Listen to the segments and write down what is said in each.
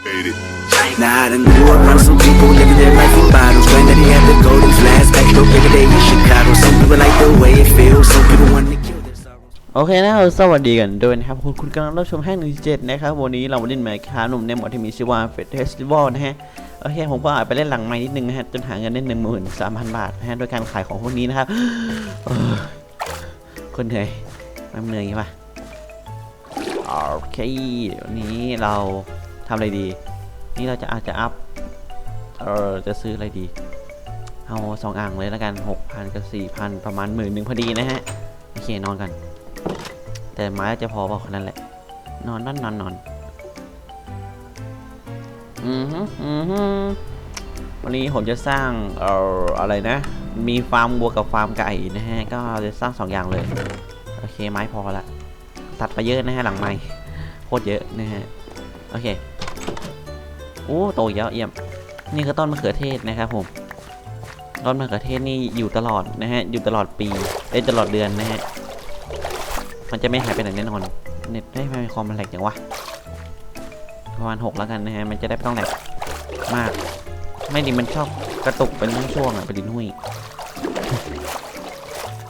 Nah, I done grew around some people living their life in bottles. Granddaddy had the golden flask, back door every day in Chicago. Some people like the way it feels, some people want to kill their sorrow. โอเคนะครับสวัสดีกันด้วยนะครับ คุณคุณกำลังรับชมแห้งหนึ่งเจ็ดนะครับ วันนี้เรามาเล่นแมคคาหนุ่มในหมวดที่มีชื่อว่าเฟสเฟสติวัลนะฮะ โอเค ผมก็อาจไปเล่นหลังไม้นิดนึงนะฮะ จนหาเงินได้หนึ่งหมื่นสามพันบาทนะฮะ โดยการขายของพวกนี้นะครับเออคนเหนื่อยมันเหนื่อยปะโอเควันนี้เรา ทำอะไรดี นี่เราจะอาจจะอัพ เออจะซื้ออะไรดี เอาสองอ่างเลยแล้วกันหกพันกับสี่พันประมาณหมื่นหนึ่งพอดีนะฮะ โอเคนอนกัน แต่ไม้จะพอเปล่าคนนั้นแหละ นอนนอนนอนนอนอือฮึอือฮึวันนี้ผมจะสร้าง เอ่อ อะไรนะ มีฟาร์มวัวกับฟาร์มไก่นะฮะ ก็จะสร้างสองอย่างเลย โอเคไม้พอละ ตัดไปเยอะนะฮะหลังไม้โคตรเยอะนะฮะ โอเค อ้โตเยอะเยี่ยม นี่คือต้นมะเขือเทศนะครับผม ต้นมะเขือเทศนี่อยู่ตลอดนะฮะ อยู่ตลอดปีได้ตลอดเดือนนะฮะ มันจะไม่หายไปไหนแน่นอน เน็ตได้ไม่คอมมันแหลกอย่างวะ ประมาณหกแล้วกันนะฮะ มันจะได้ไม่ต้องแหลกมาก ไม่ดิมันชอบกระตุกเป็นช่วงๆอะไปดินหุย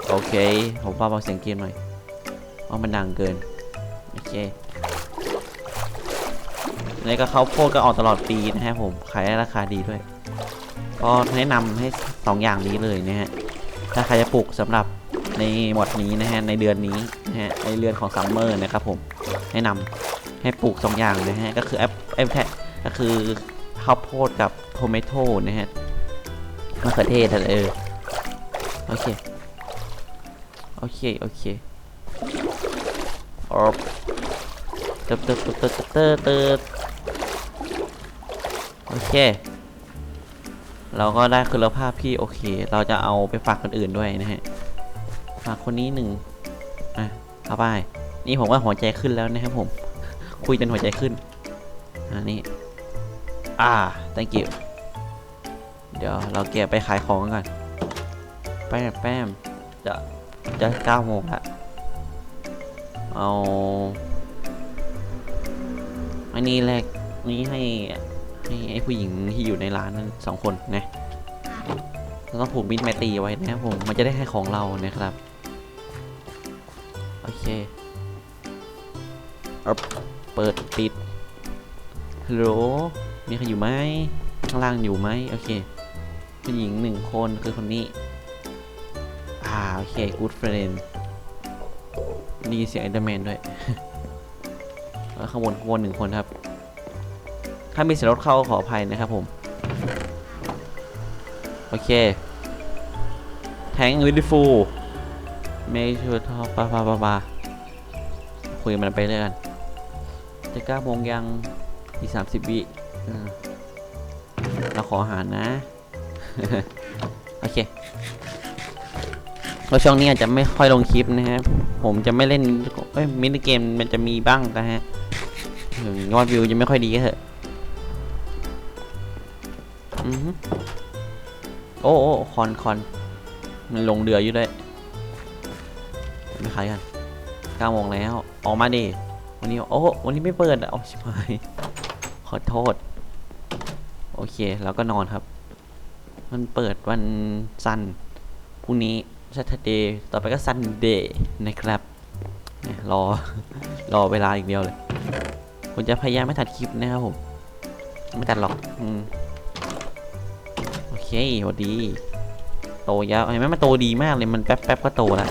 โอเค ผมเบาเสียงเกมหน่อยเพราะมันดังเกิน โอเค แล้วก็เขาวโพดก็ออกตลอดปีนะฮะผมขายได้ราคาดีด้วย ก็แนะนำให้สองอย่างนี้เลยนะฮะ ถ้าใครจะปลูกสำหรับในหมดนี้นะฮะในเดือนนี้นะฮะในเดือนของซัมเมอร์นะครับผมแนะนำให้ปลูกสองอย่างนะฮะก็คือแอปแอปแทก็คือข้าวโพดกับโทเมโต้นะฮะมะเขือเทศอะไรเออโอเคโอเคโอเคออบเติบเติบเติบเติบเติบเติบ โอเค เราก็ได้คุณภาพที่โอเค เราจะเอาไปฝากคนอื่นด้วยนะฮะ ฝากคนนี้หนึ่งอะเอาไป นี่ผมว่าหัวใจขึ้นแล้วนะครับผม คุยจนหัวใจขึ้น อันนี้ อ่า thank you เดี๋ยวเราเก็บไปขายของกันก่อนแป้มแป้มจะจะเก้าโมงละเอาอันนี้แรกนี้ให้ ให้ไอ้ผู้หญิงที่อยู่ในร้านนั้นสองคนนะเราต้องผูกมิตรไมตรีไว้นะครับผมมันจะได้ให้ของเรานะครับโอเคเอาเปิดปิดฮัลโหลมีใครอยู่ไหมข้างล่างอยู่ไหมโอเคผู้หญิงหนึ่งคนคือคนนี้ อ่าโอเค good friend ได้ยินี่เสียงเอเดอร์แมนด้วยแล้วข้างบนข้างบนหนึ่งคนครับ ถ้ามีเสียงรถเข้าขออภัยนะครับผม โอเค แทงวิดฟูไม่ชัวร์ทอปะปะปะปะคุยมันไปเรื่อยกันจะเก้าโมงยังอีกสามสิบวิเราขออาหารนะ โอเคแล้วช่วงนี้อาจจะไม่ค่อยลงคลิปนะฮะ ผมจะไม่เล่นเอ้ยมินิเกมมันจะมีบ้างนะฮะยอดวิวจะไม่ค่อยดีก็เถอะ อ้โอ้คอนคอนมันลงเรืออยู่ด้วยไม่ขายกันเก้าโมงแล้ว ออกมาดิวันนี้โอ้วันนี้ไม่เปิดอะโอ้ชิบหายขอโทษ โอเคแล้วก็นอนครับ มันเปิดวันซันพรุ่งนี้ Saturday ต่อไปก็ Sunday นะครับรอ รอเวลาอีกเดียวเลยผมจะพยายามไม่ตัดคลิปนะครับผม ไม่ตัดหรอก อืม เคสวัสดี โตยาวเห็นไหมมันโตดีมากเลย มันแป๊บแป๊บๆก็โตแล้ว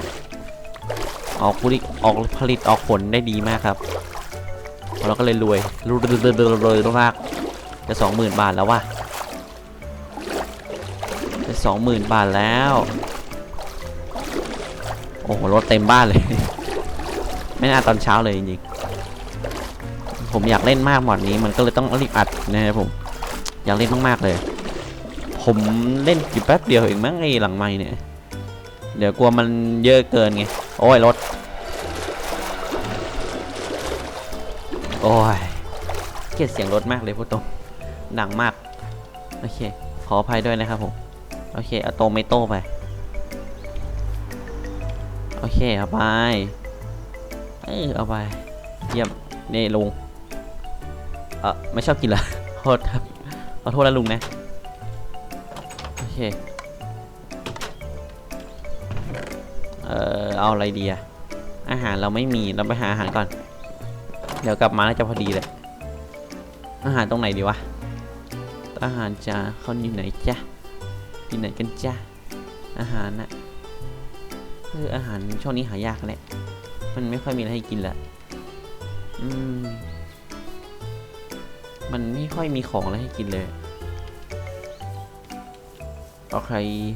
ออกผลิตออกผลิตออกผลได้ดีมากครับเราก็เลยรวยรวยรวยรวยรวยมากจะสองหมื่นบาทแล้วว่ะจะสองหมื่นบาทแล้ว โอ้โหรถเต็มบ้านเลย ไม่น่าตอนเช้าเลยจริงๆผมอยากเล่นมากหมดนี้มันก็เลยต้องรีบอัดนะครับผม อยากเล่นมากๆเลย ผมเล่นอยู่แป๊บเดียวเองมั้งไอ้หลังไม่เนี่ย เดี๋ยวกลัวมันเยอะเกินไง โอ้ยรถ โอ้ย เกลียดเสียงรถมากเลยพูดตรงดังมาก โอเค ขออภัยด้วยนะครับผม โอเคเอาโตเมโต้ไป โอเค เอาไป เออเอาไป เยี่ยม นี่ลุง เออไม่ชอบกินเหรอโทษครับ ขอโทษแล้วลุงนะ เคเออเอาอะไรดีอะอาหารเราไม่มีเราไปหาอาหารก่อน เดี๋ยวกลับมาน่าจะพอดีเลย อาหารตรงไหนดีวะ อาหารจ้าเขาอยู่ไหนจ้ะอยู่ไหนกันจ้ะอาหารน่ะเอออาหารช่วงนี้หายากแหละ มันไม่ค่อยมีอะไรให้กินละอืม มันไม่ค่อยมีของอะไรให้กินเลย โอเค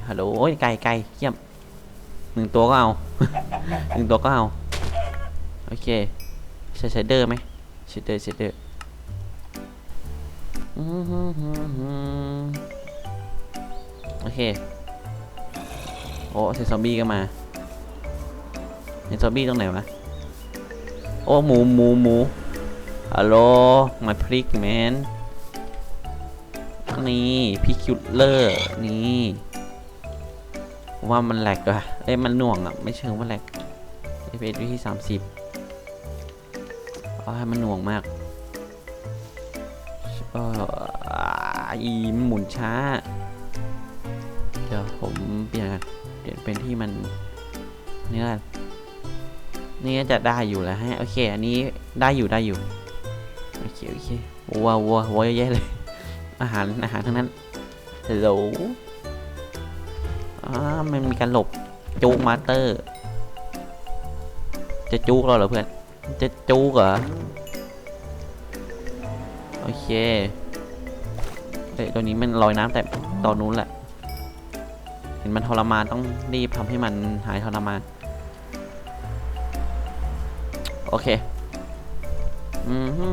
ฮัลโหลโอ้ยไก่ไก่เยี่ยมหนึ่งตัวก็เอาหนึ่งตัวก็เอาโอเคใช้เชดเดอร์ไหมเชดเดอร์เชดเดอร์อืมฮึ่มฮึ่มฮึ่มโอเคโอ้เซซอมบี้ก็มาเซซอมบี้ตรงไหนวะโอ้หมูหมูหมูฮัลโหลมาพริกแมน นี่พี่คิวเลอร์นี่ว่ามันแหลกอะเอ้ยมันหน่วงอะไม่เชิงว่าแหลกเอฟเอสที่สามสิบเอาให้มันหน่วงมากเอออีมันหมุนช้า เดี๋ยวผมเปลี่ยนกันเปลี่ยนเป็นที่มันนี่ละนี่จะได้อยู่แล้วฮะ โอเค อันนี้ได้อยู่ได้อยู่ โอเค โอเควัววัววัวเยอะแยะเลย อาหารอาหารทั้งนั้นฮัลโหลอ่ามันมีการหลบจูกมาสเตอร์ จะจูกเราเหรอเพื่อน จะจูกเหรอ โอเคเอ้ยตัวนี้มันลอยน้ำแต่ตอนนู้นแหละ เห็นมันทรมานต้องรีบทำให้มันหายทรมาน โอเค อืมฮึ่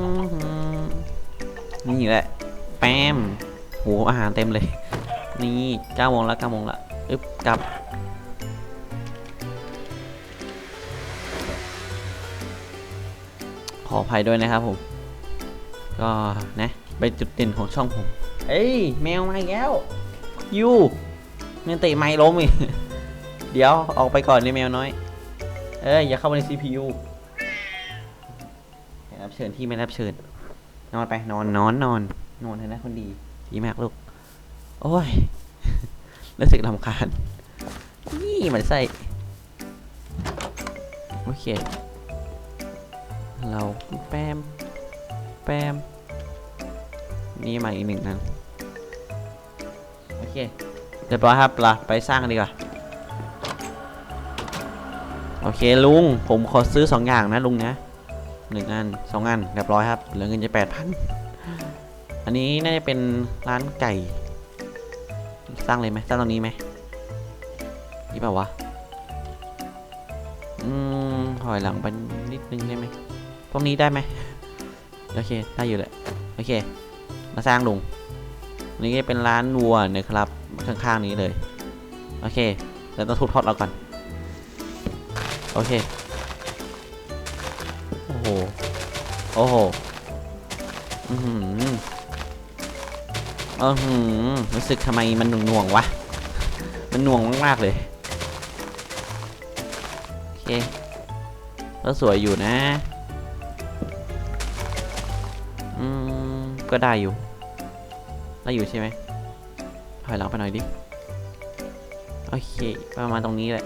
มนี่แหละ แปมโหอาหารเต็มเลย นี่เก้าโมงละเก้าโมงละอึ๊บกลับ ขออภัยด้วยนะครับผม ก็นะเป็นจุดเด่นของช่องผม เอ้ย แมวมาแล้วยูเนี่ยเตะไม้ล้มอีก เดี๋ยวออกไปก่อนนี่แมวน้อย เอ้ย อย่าเข้ามาใน CPU รับเชิญที่ไม่รับเชิญ นอนไปนอนนอนนอน นอนเถอะนะคนดี ดีมากลูก โอ้ยรู้สึกลำคาญนี่มันไส้โอเค เราแปม แปม นี่มาอีกหนึ่งนันโอเคเรียบร้อยครับเราไปสร้างดีกว่า โอเคลุง ผมขอซื้อสองอย่างนะลุงนะหนึ่งอันสองอันเรียบร้อยครับ เหลือเงินจะแปดพัน อันนี้น่าจะเป็นร้านไก่ สร้างเลยไหมสร้างตรงนี้ไหมนี่เปล่าวะ อืมถอยหลังไปนิดนึงได้ไหมตรงนี้ได้ไหมโอเค ได้อยู่แหละ โอเค มาสร้างลุงนนี้ก็เป็นร้านวัวนะครับ ข้างๆนี้เลย โอเคแล้วต้องทุบทอดเราก่อน โอเค โอ้โห โอ้โห อือหือรู้สึกทำไมมันหน่วงๆวะ มันหน่วงมากๆเลยโอเคก็สวยอยู่นะ อืม ก็ได้อยู่ ได้อยู่ใช่ไหมถอยหลังไปหน่อยดิ โอเค ประมาณตรงนี้แหละ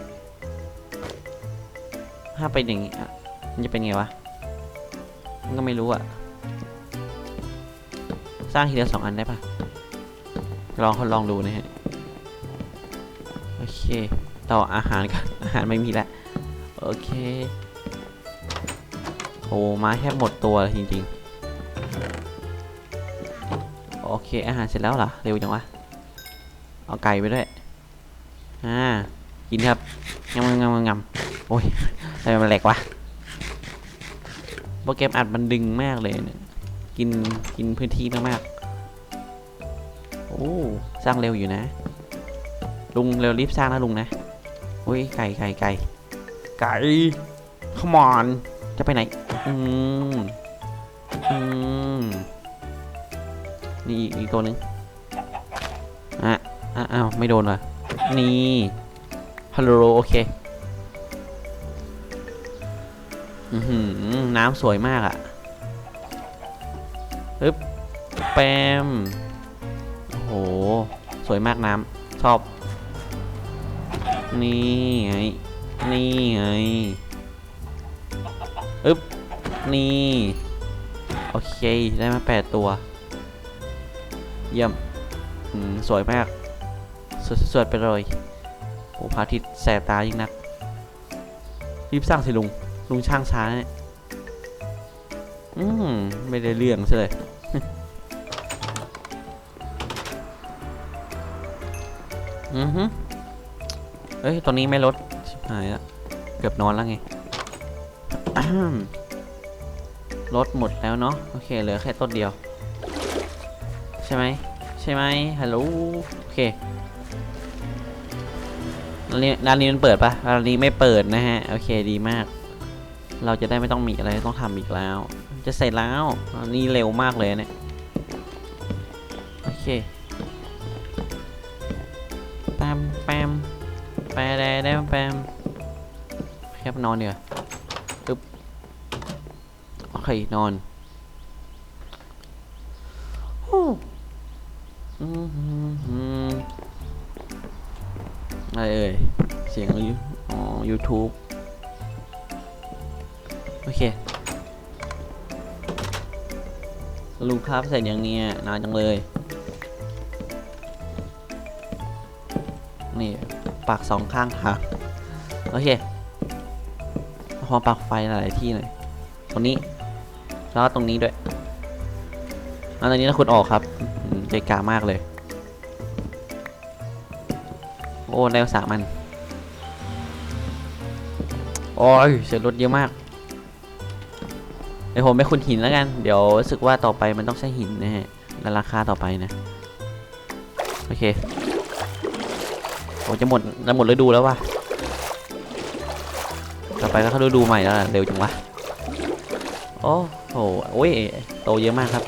ถ้าเป็นอย่างนี้มันจะเป็นไงวะ มันก็ไม่รู้อะสร้างทีละสองอันได้ปะ ลองทดลองดูนะฮะ โอเค ต่ออาหารกัน อาหารไม่มีแล้ว โอเค โอ้มาแทบหมดตัวจริงๆ โอเค อาหารเสร็จแล้วเหรอ เร็วจังวะ เอาไก่ไปด้วย อ่า กินครับงำงำงำงำโอ้ยทำไมมันแหลกวะโปรแกรมอัดมันดึงมากเลยเนี่ย กิน กินพื้นที่มากๆ โอ้สร้างเร็วอยู่นะ ลุงเร็วรีบสร้างนะลุงนะโอ้ยไก่ไก่ไก่ไก่ come on จะไปไหน อืมอืมนี่อีกอีกตัวหนึ่งอะอะอ้าวไม่โดนว่ะนี่ฮัลโหลโอเคอือหือน้ำสวยมากอะ่ะปึ๊บแปมโอ้โหสวยมากน้ำชอบ นี่ไง นี่ไงอึ๊บ นี่ โอเค ได้มาแปดตัว เยี่ยมสวยมาก สวยสวยไปเลยโอ้พระอาทิตย์แสบตายิ่งนัก รีบสร้างสิลุง ลุงช่างช้าเนี่ย อืม ไม่ได้เรื่องซะเลย อือฮึเอ้ย ตอนนี้ไม่ลด ชิบหายละเกือบนอนแล้วไง ลดหมดแล้วเนาะ โอเค เหลือแค่ต้นเดียว ใช่ไหม ใช่ไหมฮัลโหล โอเคร้านนี้ร้านนี้มันเปิดปะร้านนี้ไม่เปิดนะฮะ โอเค ดีมาก เราจะได้ไม่ต้องมีอะไรต้องทำอีกแล้ว จะเสร็จแล้วนนี้เร็วมากเลยเนี่ย โอเค ได้แปมแคบนอนเดี๋ยวาปึ๊บโอเคนอนฮู้อืมอืมอืมอะไรเอ่ย เสียงยูอ๋อ YouTube โอเคลุงครับเสร็จยังเนี่ยนานจังเลย ปักสองข้างทางโอเคพอปักไฟหลายที่หน่อยตรงนี้แล้วก็ตรงนี้ด้วยอันตรงนี้นะคุณออกครับอืมเกะกามากเลย โอ้ได้สามันโอ้ยเสียรถเยอะมากเดี๋ยวผมไปขุดหินแล้วกัน เดี๋ยวรู้สึกว่าต่อไปมันต้องใช้หินนะฮะและราคาต่อไปนะ โอเค โอ้จะหมดจะหมดฤดูแล้ววะต่อไปก็เข้าฤดูใหม่แล้วล่ะเร็วจังวะโอ้โหโอ้ยโตเยอะมากครับ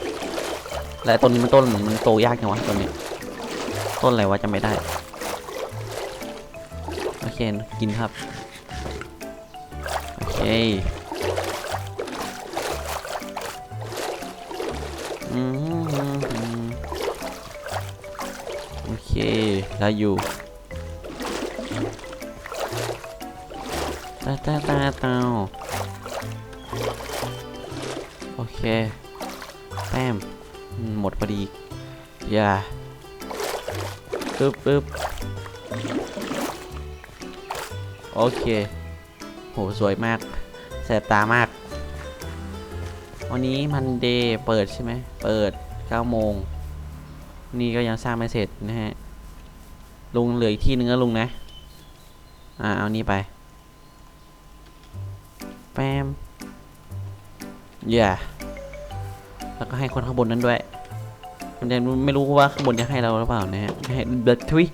และต้นนี้มันต้นมันโตยากจังวะต้นนี้ ต้นอะไรวะจำไม่ได้โอเคกินครับโอเคอืมโอเคได้อยู่ ตาตาตาตาโอเค แต้มอืมหมดพอดี อย่าปึ๊บปึ๊บโอเค โห สวยมาก แสบตามาก วันนี้มันเดย์เปิดใช่ไหม เปิด9โมง นี่ก็ยังสร้างไม่เสร็จนะฮะ ลุงเหลืออีกที่นึงแล้วลุงนะ อ่า เอานี่ไป แปมอย่าแล้วก็ให้คนข้างบนนั้นด้วยมันยังไม่รู้ว่าข้างบนจะให้เราหรือเปล่านะฮะให้เดทวิ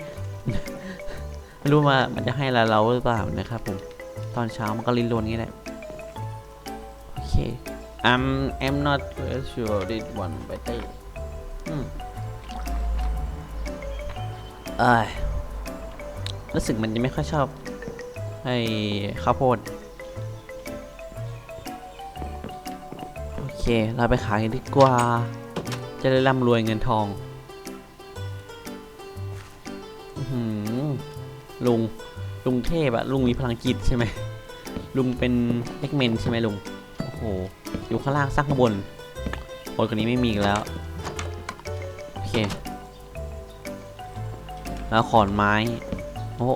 ไม่รู้ว่ามันจะให้เราเราหรือเปล่านะครับผมตอนเช้ามันก็ลิ้นรวนงี้แหละโอเค I'm I'm not sure this one better อืมเอ้ยรู้สึกมันจะไม่ค่อยชอบไอ้ข้าวโพด เค เราไปขายกันดีกว่า จะได้ร่ำรวยเงินทองลุง ลุงเทพอะลุงมีพลังจิตใช่ไหม ลุงเป็นเอ็กเมนใช่ไหมลุง โอ้โห อยู่ข้างล่างสร้างข้างบนบนกว่านี้ไม่มีแล้ว โอเค แล้วขอนไม้ โอ้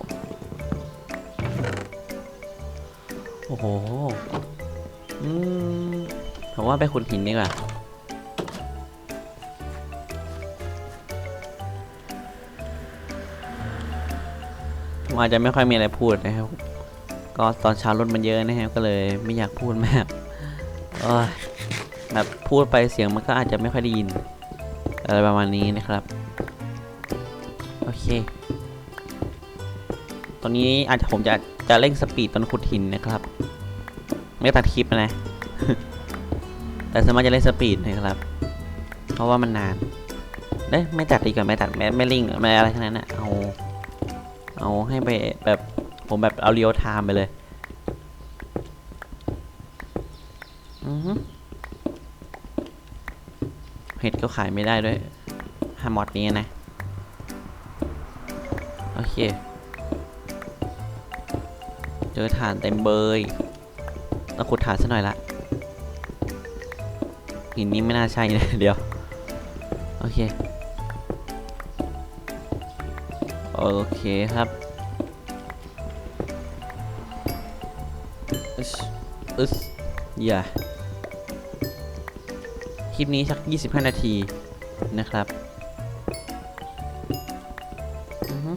โอ้โห อืม ผมว่าไปขุดหินดีกว่าผมอาจจะไม่ค่อยมีอะไรพูดนะครับ ก็ตอนเช้ารถมันเยอะนะครับ ก็เลยไม่อยากพูดมากแบบพูดไปเสียงมันก็อาจจะไม่ค่อยได้ยิน อะไรประมาณนี้นะครับ โอเค ตอนนี้อาจจะผมจะจะเร่งสปีดตอนขุดหินนะครับ ไม่ตัดคลิปนะ แต่สามารถจะเล่นสปีดนะครับ เพราะว่ามันนานเอ้ยไม่ตัดดีกว่าไม่ตัดไม่ไม่ลิงไม่อะไรทั้งนั้นอะเอาเอาให้ไปแบบผมแบบเอาเรียลไทม์ไปเลยเห็ดก็ขายไม่ได้ด้วยฮามอดนี้นะ โอเค เจอฐานเต็มเบยต้องขุดฐานซะหน่อยละ หินนี้ไม่น่าใช่นะเดี๋ยว โอเค โอเคครับอึสอึสอย่าคลิปนี้สัก 25 นาทีนะครับอือฮึ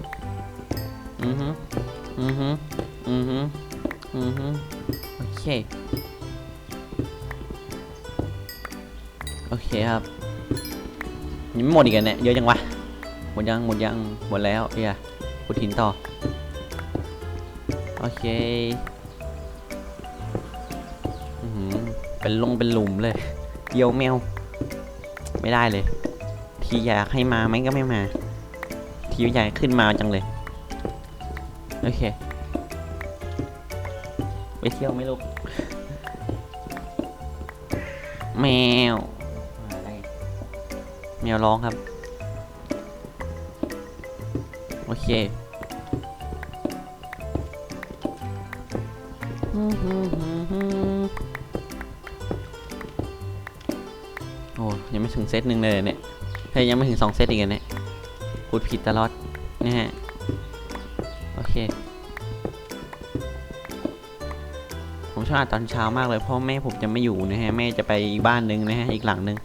อือฮึอือฮึอือฮึอือฮึโอเค โอเคครับยังไม่หมดอีกเนี่ยเยอะจังวะหมดยังหมดยังหมดแล้วเอียขุดหินต่อโอเคอือหือเป็นลงเป็นหลุมเลยเยี่ยวแมว ไม่ได้เลย ทีอยากให้มาไหมก็ไม่มา ทีอยากขึ้นมาจังเลย โอเค ไปเที่ยวไม่ลูกแมว วร้องครับ โอเคโอ้ยังไม่ถึงเซตหนึ่งเลยเนี่ยเฮ้ยยังไม่ถึงสองเซตอีกเนี่ยพูดผิดตลอดนะฮะโอเค ผมชอบอ่านตอนเช้ามากเลยเพราะแม่ผมจะไม่อยู่นะฮะ แม่จะไปอีกบ้านหนึ่งนะฮะ อีกหลังหนึ่ง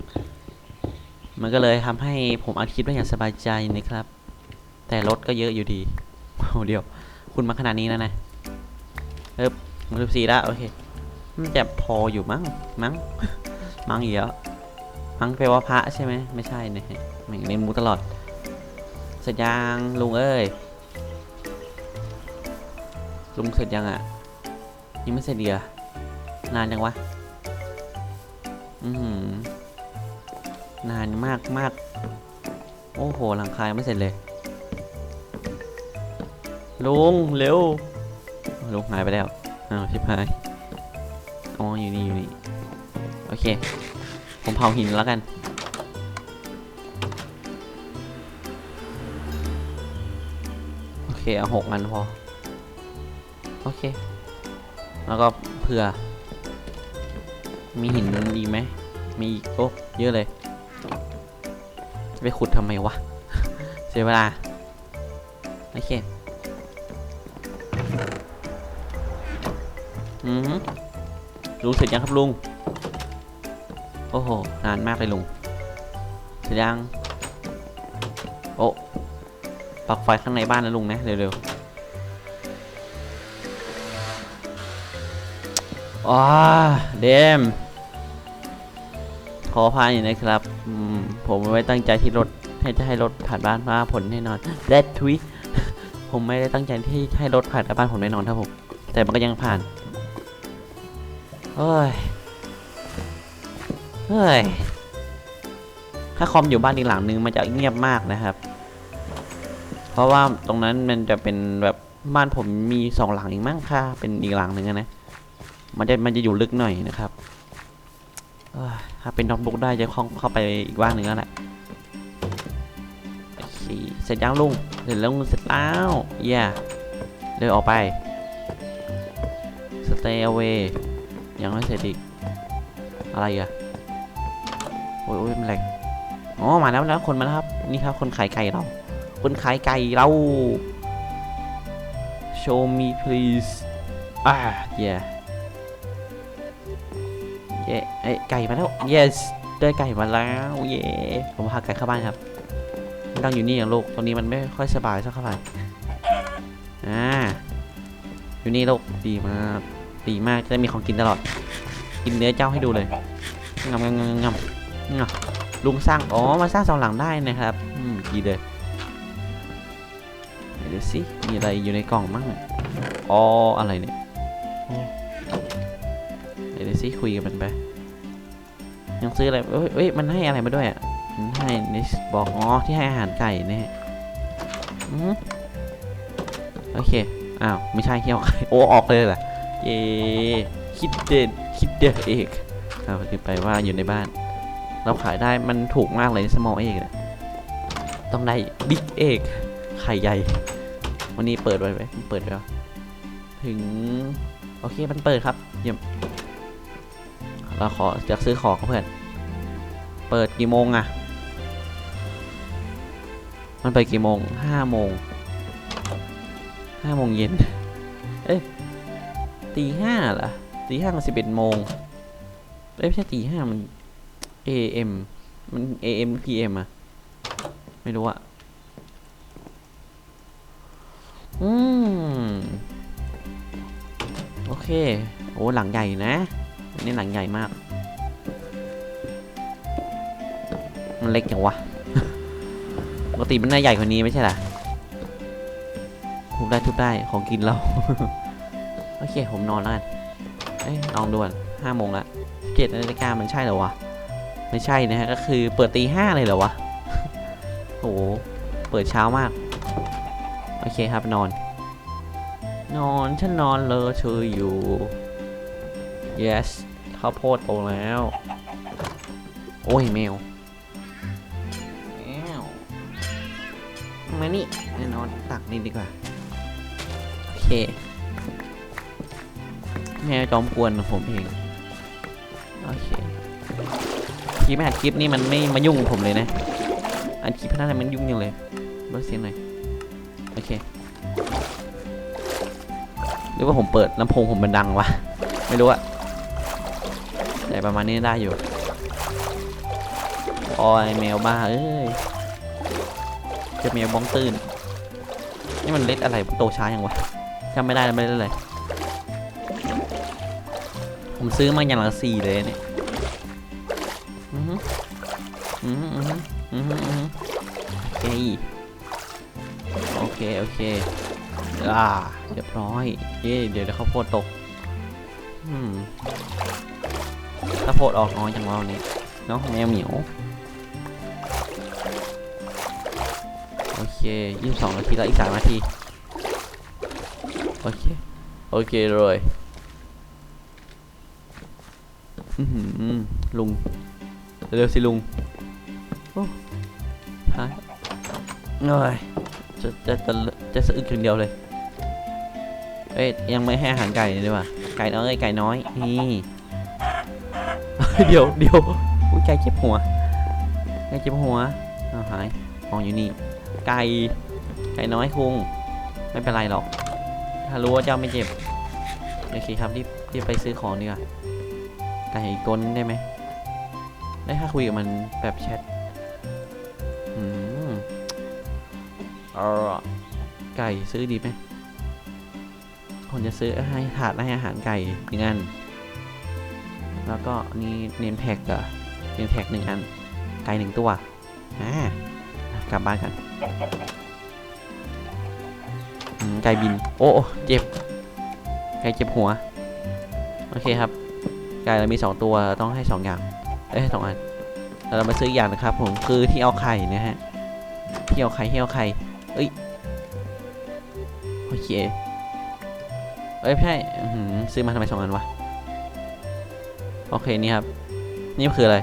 มันก็เลยทำให้ผมอาจคิดได้อย่างสบายใจนะครับ แต่รถก็เยอะอยู่ดีโอ้เดี๋ยว คุณมาขนาดนี้แล้วนะเอ๊บมันสิบสี่แล้วโอเคมันจะพออยู่มั้งมั้งมั้งอีกแล้วมังแปลว่าพระใช่ไหมไม่ใช่นะฮะแม่งเล่นมูตลอดเสร็จยังลุงเอ้ยลุงเสร็จยังอะยังไม่เสร็จเดียนานจังวะ อือหือ นานมากมากโอ้โห หลังคายไม่เสร็จเลย ลุง เร็ว ลุงหายไปแล้ว อ้าวชิบหาย อ๋อ อยู่นี่ อยู่นี่ โอเค ผมเผาหินแล้วกัน โอเค เอาหกอันพอ โอเค แล้วก็เผื่อ มีหินอีกไหม มีอีกโอ้เยอะเลย ไปขุดทำไมวะ เสียเวลา โอเค อือลุงเสร็จยังครับลุง โอ้โห นานมากเลยลุง เสร็จยัง โอ้ปลักไฟข้างในบ้านนะลุงนะ เร็วๆอ้าเดมขอพายอภัยนะครับ อืม ผมไม่ได้ตั้งใจที่รถให้จะให้รถผ่านบ้านมาผลแน่นอนแดดทวิผมไม่ได้ตั้งใจที่ให้รถผ่านบ้านผมแน่นอนครับผมแต่มันก็ยังผ่านเฮ้ยเฮ้ยถ้าคอมอยู่บ้านอีกหลังนึงมันจะเงียบมากนะครับ เพราะว่าตรงนั้นมันจะเป็นแบบบ้านผมมีสองหลังอีกมั้งค่ะเป็นอีกหลังหนึ่งนะมันจะมันจะอยู่ลึกหน่อยนะครับ ถ้าเป็นโน้ตบุ๊กได้จะคล่องเข้าไปอีกบ้านหนึ่งแล้วแหละโอเคเสร็จยังลุงเสร็จแล้วเสร็จแล้วเย่เดินออกไป stay away ยังไม่เสร็จอีก อะไรอะโอ้ยโอ้ยมันแหลกอ๋อมาแล้วแล้วคนมาแล้วครับ นี่ครับคนขายไก่เรา คนขายไก่เรา show me please อ่า yeah yeah เอ้ยไก่มาแล้ว yes ได้ไก่มาแล้วเย่ผมพาไก่เข้าบ้านครับไม่ต้งอยู่นี่อย่างลูกตรงนี้มันไม่ค่อยสบายสักเท่าไหร่อ่าอยู่นี่ลูกดีมากดีมากจะได้มีของกินตลอด กินเนื้อเจ้าให้ดูเลยงำงำงำงำงำลุงสร้างอ๋อมาสร้างสองหลังได้นะครับอืมดีเลยไหนดูสิมีอะไรอยู่ในกล่องมั่งอ๋ออะไรเนี่ย โอ้ไหนดูสิคุยกันมันไป ยังซื้ออะไรเอ้ยเอ้ยมันให้อะไรมาด้วยอะมันให้นิสบอกอ๋อที่ให้อาหารไก่เนี่ยอืมโอเค อ้าว ไม่ใช่เที่ยวไก่โอ้ ออกเลยเหรอเย้คิดเด็ดคิดเด็ดเอกเอาขึ้นไปว่าอยู่ในบ้าน เราขายได้มันถูกมากเลย small egg เนี่ยต้องได้ big egg ไข่ใหญ่ วันนี้เปิดไว้ไหมเปิดไว้ปะถึง โอเค มันเปิดครับเยี่ยม เราขอจะซื้อของกับเพื่อน เปิดกี่โมงอะมันเปิดกี่โมงห้าโมงห้าโมงเย็น เอ้ยตีห้าเหรอตีห้ากับสิบเอ็ดโมงเอ้ยไม่ใช่ตีห้ามัน AM มัน AM PM อะไม่รู้อะอืม โอเค โอ้ หลังใหญ่นะ อันนี้หลังใหญ่มาก มันเล็กจังวะ ปกติมันน่าใหญ่กว่านี้ไม่ใช่เหรอทุบได้ทุบได้ของกินเรา โอเค ผมนอนแล้วกันเอ้ยลองด่วนห้าโมงละเจ็ดนาฬิกามันใช่เหรอวะ ไม่ใช่นะฮะ ก็คือเปิดตีห้าเลยเหรอวะโหเปิดเช้ามาก โอเคครับนอน นอนฉันนอนเลอเชยอยู่ yes ข้าวโพดโตแล้ว โอ้ยแมวแมวมานี่แน่นอนตักนี่ดีกว่า โอเค แมวจอมกวนผมเอง โอเคคลิปไม่อัดคลิปนี่มันไม่มายุ่งกับผมเลยนะ อัดคลิปพนันมันยุ่งยังเลยลดเสียงหน่อย โอเคหรือว่าผมเปิดลำโพงผมมันดังวะ ไม่รู้ อะแต่ประมาณนี้ได้อยู่โอ้ยแมวบ้าเอ้ยจะแมวบ้องตื่นนี่มันเล็ดอะไรโตช้ายังวะจำไม่ได้ไม่ได้เลยผมซื้อมาอย่างละสี่เลยเนี่ยอือฮึอือฮึอือฮึอือฮึอือฮึโอเคโอเคโอเคอ่าเรียบร้อยเย่เดี๋ยวเดี๋ยวข้าวโพดตกอืม ข้าโพดออกน้อยจังเราเนี่ยเนาะแมวเหมียวโอเคยี่สิบสองนาทีแล้วอีกสามนาทีโอเคโอเคเลยอื้อหือลุงเร็วสิลุงโอ้ฮะเอ้ยจะจะจะจะสะอึกอย่างเดียวเลยเอ้ยยังไม่ให้อาหารไก่เลยดีกว่าไก่น้อยไก่น้อยนี่ เดี๋ยวเดี๋ยวอุ๊ยไก่เจ็บหัวไก่เจ็บหัวเอาหายมองอยู่นี่ ไก่ไก่น้อยคุงไม่เป็นไรหรอก ถ้ารู้ว่าเจ้าไม่เจ็บโอเคครับรีบรีบไปซื้อของดีกว่าไก่อีกตัวนึงได้ไหมได้ถ้าคุยกับมันแบบแชทอืมออไก่ซื้อดีไหมผมจะซื้อให้ถาดให้อาหารไก่หนึ่งอัน แล้วก็นี่เนมแท็กอเนมแท็กหนึ่งอัน ไก่หนึ่งตัวอ่ากลับบ้านกันไก่บิน โอ้เจ็บ ไก่เจ็บหัว โอเคครับ ไก่เรามีสองตัวต้องให้สองอย่าง เอ้ยสองอันแล้วเรามาซื้ออีกอย่างนะครับ ผมคือที่เอาไข่นะฮะที่เอาไข่ที่เอาไข่เอ้ยโอเคเอ้ยไม่ใช่ซื้อมาทำไมสองอันวะ โอเค นี่ครับ นี่คืออะไร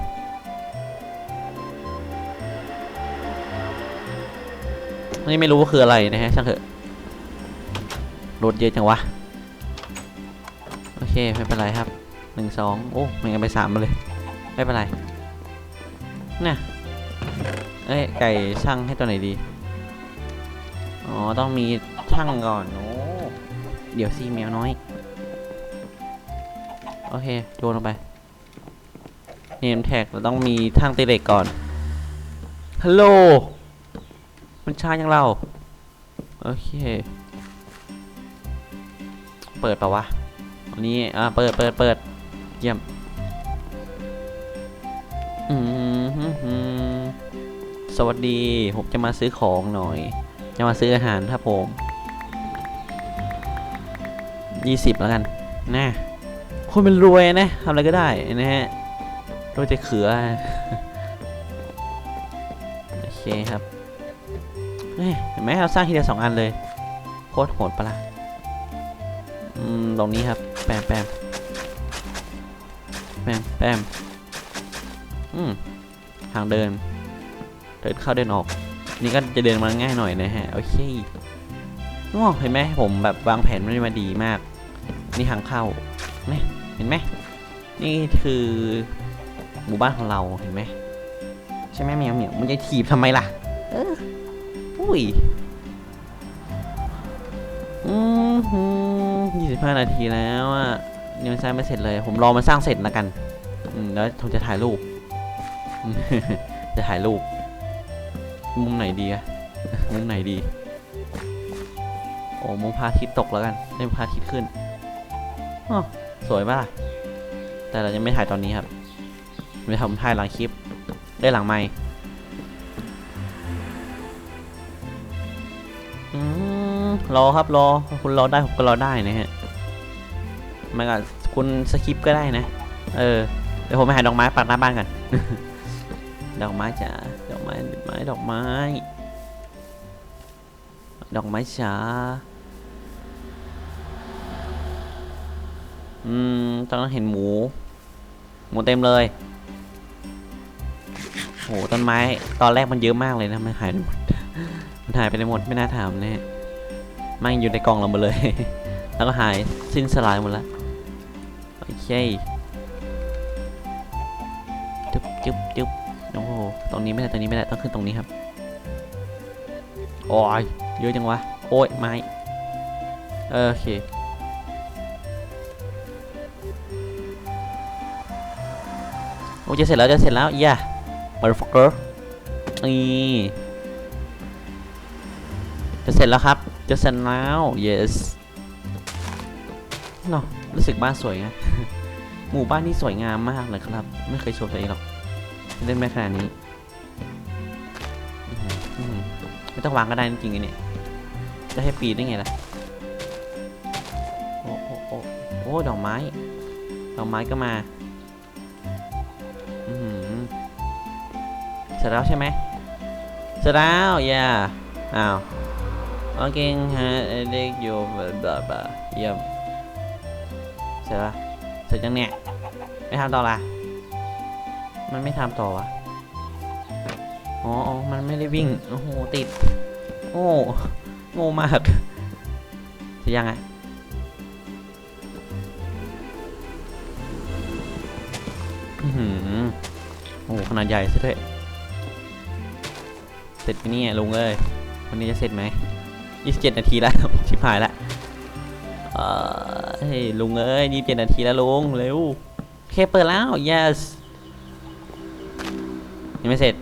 นี่ไม่รู้ว่าคืออะไรนะฮะช่างเถอะรถเยอะจังวะ โอเค ไม่เป็นไรครับหนึ่งสองโอ้ไม่งั้นไปสามมาเลย ไม่เป็นไรน่ะเอ้ย ไก่ช่างให้ตัวไหนดี อ๋อ ต้องมีช่างก่อนโอ้เดี๋ยวสิแมวน้อย โอเค โยนลงไป เนมแท็กเราต้องมีทางตีเหล็กก่อน ฮัลโหล มันช้าอย่างเรา โอเค เปิดปะวะอันนี้ อ่า เปิดเปิดเปิดเยี่ยมอืมฮึ่มฮึ่มสวัสดี ผมจะมาซื้อของหน่อย จะมาซื้ออาหารครับผมยี่สิบแล้วกันนะคนเป็นรวยนะทำอะไรก็ได้นะฮะ รวยจะเขือ โอเคครับเห็นไหมเราสร้างทีเดียวสองอันเลยโคตรโหดปะล่ะอืมตรงนี้ครับ แปมแปมแปมแปมอืมทางเดิน เดินเข้าเดินออก นี่ก็จะเดินมาง่ายหน่อยนะฮะ โอเคง้อเห็นไหมผมแบบวางแผนมันมาดีมาก นี่ทางเข้าเนี่ยเห็นไหมนี่คือ หมู่บ้านของเราเห็นไหมใช่ไหมเหมียวเหมียวมันจะถีบทำไมล่ะ เอออุ้ยอืมยี่สิบห้านาทีแล้วอะยังสร้างไม่เสร็จเลย ผมรอมันสร้างเสร็จแล้วกันอืมแล้วผมจะถ่ายรูปอืมจะถ่ายรูป มุมไหนดีอะมุมไหนดี โอ้มุมพระอาทิตย์ตกแล้วกันได้พระอาทิตย์ขึ้นอ๋อสวยป่ะล่ะ แต่เรายังไม่ถ่ายตอนนี้ครับ ไม่ทำถ่ายหลังคลิปได้หลังไมค์อืมรอครับรอคุณรอได้ผมก็รอได้นะฮะไม่ก็คุณสคิปก็ได้นะ เออเดี๋ยวผมไปหาดอกไม้ปักหน้าบ้านกันดอกไม้จ๋าดอกไม้ดอกไม้ดอกไม้ ดอกไม้จ๋าอืมตอนนั้นเห็นหมู หมูเต็มเลย หต้นไม้ตอนแรกมันเยอะมากเลยนะมันหายไปหมดมันหายไปในหมดไม่น่าถามแน่มันอยู่ในกล่องเราหมดเลย แล้วก็หายสิ้นสลายหมดล้วโอเคจึ๊บจึ๊บจึ๊บโอ้โหตรงนี้ไม่ได้ตรงนี้ไม่ได้ต้องขึ้นตรงนี้ครับโอ้ยเยอะจังวะโอ้ยไม้เออโอเคโอ้จะเสร็จแล้วจะเสร็จแล้วย่า motherfucker นี่จะเสร็จแล้วครับ จะเสร็จแล้ว yes เนาะรู้สึกบ้านสวยไงหมู่บ้านนี่สวยงามมากเลยครับ ไม่เคยโชว์ตัวเองหรอกเล่นไม่ขนาดนี้ ไม่ต้องวางก็ได้จริงๆเนี่ย จะให้ปีนได้ไงล่ะ โอ้โอ้โอ้โอ้ดอกไม้ ดอกไม้ก็มา เสร็จแล้วใช่ไหมเสร็จแล้วย่าอ้าวโอเคฮะเด็กอยู่บลาบเยี่ยมเสร็จแล้วเสร็จยังเนี่ยไม่ทำต่อละมันไม่ทำต่อวะอ๋ออมันไม่ได้วิ่ง โอ้โห ติด โอ้โง่มากเสร็จยังไงอือหือโอ้โหขนาดใหญ่ซะด้วย เสร็จไหมเนี่ลุงเอ้ยวันนี้จะเสร็จไหม27นาทีแล้วชิบหายละเฮ้ยลุงเอ้ย27นาทีแล้วลุงเร็วเคเปิดแล้ว yes ยังไม่เสร็จ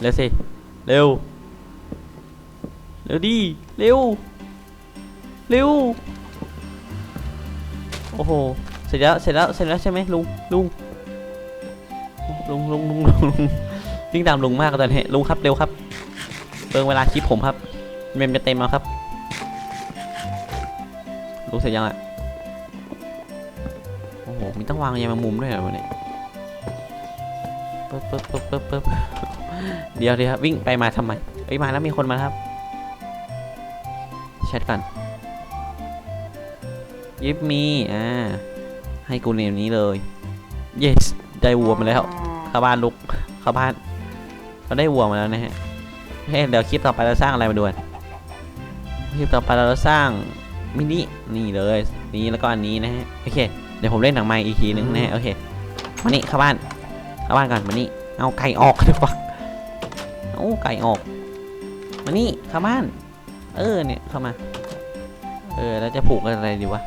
เร็วสิ เร็ว เร็วดิ เร็ว เร็ว โอ้โห เสร็จแล้ว เสร็จแล้ว เสร็จแล้วใช่ไหมลุง ลุง ลุงลุงลุงลุงลุงวิ่งตามลุงมากตอนนี้ลุงครับ เร็วครับ เปิงเวลาคลิปผมครับ เมมจะเต็มแล้วครับลุงเสร็จยังอะ โอ้โห มีต้องวางยามามุมด้วยเหรอวะเนี่ยปึ๊บปึ๊บปึ๊บปึ๊บปึ๊บเดี๋ยวเดี๋ยวครับวิ่งไปมาทำไมเอ้ยมาแล้วมีคนมาครับแชทกันยิบมีอ่า ให้กูเนมนี้เลย yes ได้วัวมาแล้วเข้าบ้านลุกเข้าบ้านเราได้วัวมาแล้วนะฮะ เฮ้ยเดี๋ยวคลิปต่อไปเราสร้างอะไรมาดูกันคลิปต่อไปเราสร้างมินินี่เลยนี่แล้วก็อันนี้นะฮะโอเคเดี๋ยวผมเล่นหนังไม้อีกทีนึงนะฮะโอเคมานี่เข้าบ้านเข้าบ้านก่อนมานี่เอาไก่ออกดีกว่าเอาไก่ออกมานี่เข้าบ้านเออเนี่ยเข้ามาเออแล้วจะผูกอะไรดีวะ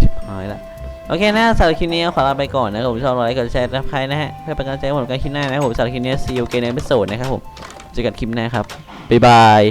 ชิบหายละโอเคนะสำหรับคลิปนี้ขอลาไปก่อนนะครับผมชอบไลค์กดแชร์นะใครนะฮะเพื่อเป็นกำลังใจให้ผมในคลิปหน้านะครับผมสำหรับคลิปนี้ see you again ในเอพิโซดนะครับผม เจอกันคลิปหน้าครับบ๊ายบาย